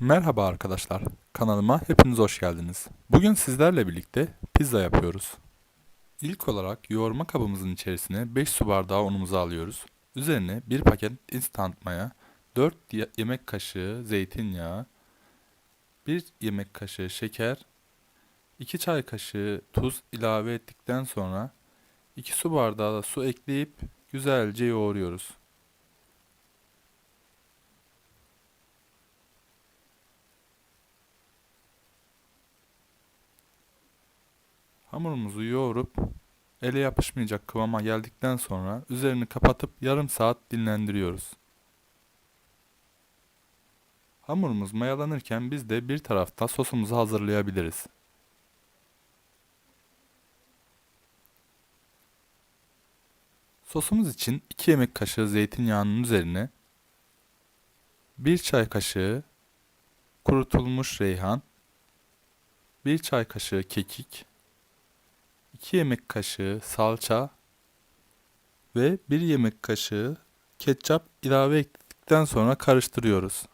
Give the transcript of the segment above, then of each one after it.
Merhaba arkadaşlar, kanalıma hepiniz hoş geldiniz. Bugün sizlerle birlikte pizza yapıyoruz. İlk olarak yoğurma kabımızın içerisine 5 su bardağı unumuzu alıyoruz. Üzerine 1 paket instant maya, 4 ye- yemek kaşığı zeytinyağı, 1 yemek kaşığı şeker, 2 çay kaşığı tuz ilave ettikten sonra 2 su bardağı da su ekleyip güzelce yoğuruyoruz. Hamurumuzu yoğurup ele yapışmayacak kıvama geldikten sonra üzerini kapatıp yarım saat dinlendiriyoruz. Hamurumuz mayalanırken biz de bir tarafta sosumuzu hazırlayabiliriz. Sosumuz için 2 yemek kaşığı zeytinyağının üzerine 1 çay kaşığı kurutulmuş reyhan, 1 çay kaşığı kekik, 2 yemek kaşığı salça ve 1 yemek kaşığı ketçap ilave ettikten sonra karıştırıyoruz.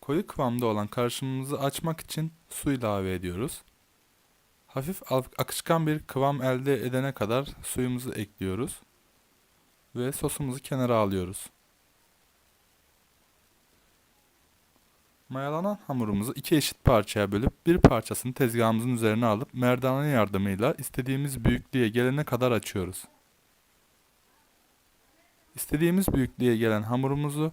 Koyu kıvamda olan karışımımızı açmak için su ilave ediyoruz. Hafif akışkan bir kıvam elde edene kadar suyumuzu ekliyoruz ve sosumuzu kenara alıyoruz. Mayalanan hamurumuzu iki eşit parçaya bölüp bir parçasını tezgahımızın üzerine alıp merdane yardımıyla istediğimiz büyüklüğe gelene kadar açıyoruz. İstediğimiz büyüklüğe gelen hamurumuzu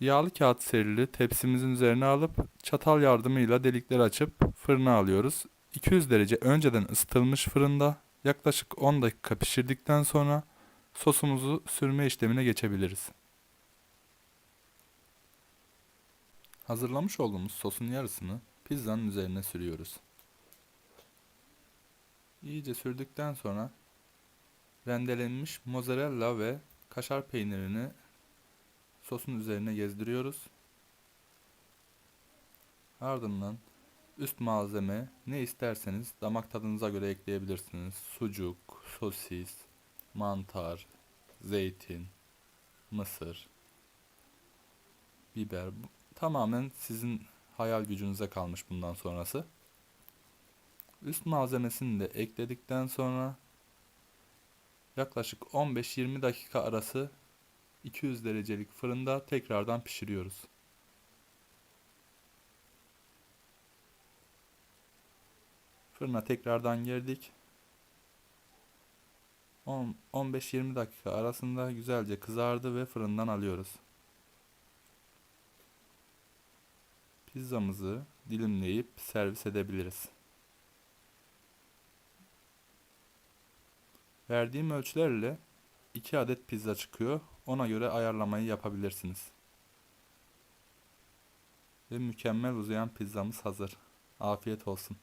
yağlı kağıt serili tepsimizin üzerine alıp çatal yardımıyla delikler açıp fırına alıyoruz. 200 derece önceden ısıtılmış fırında yaklaşık 10 dakika pişirdikten sonra sosumuzu sürme işlemine geçebiliriz. Hazırlamış olduğumuz sosun yarısını pizzanın üzerine sürüyoruz. İyice sürdükten sonra rendelenmiş mozzarella ve kaşar peynirini sosun üzerine gezdiriyoruz. Ardından üst malzeme ne isterseniz damak tadınıza göre ekleyebilirsiniz. Sucuk, sosis, mantar, zeytin, mısır, biber. Tamamen sizin hayal gücünüze kalmış bundan sonrası. Üst malzemesini de ekledikten sonra yaklaşık 15-20 dakika arası 200 derecelik fırında tekrardan pişiriyoruz. Fırına tekrardan girdik. 10 15-20 dakika arasında güzelce kızardı ve fırından alıyoruz. Pizzamızı dilimleyip servis edebiliriz. Verdiğim ölçülerle 2 adet pizza çıkıyor. Ona göre ayarlamayı yapabilirsiniz. Ve mükemmel uzayan pizzamız hazır. Afiyet olsun.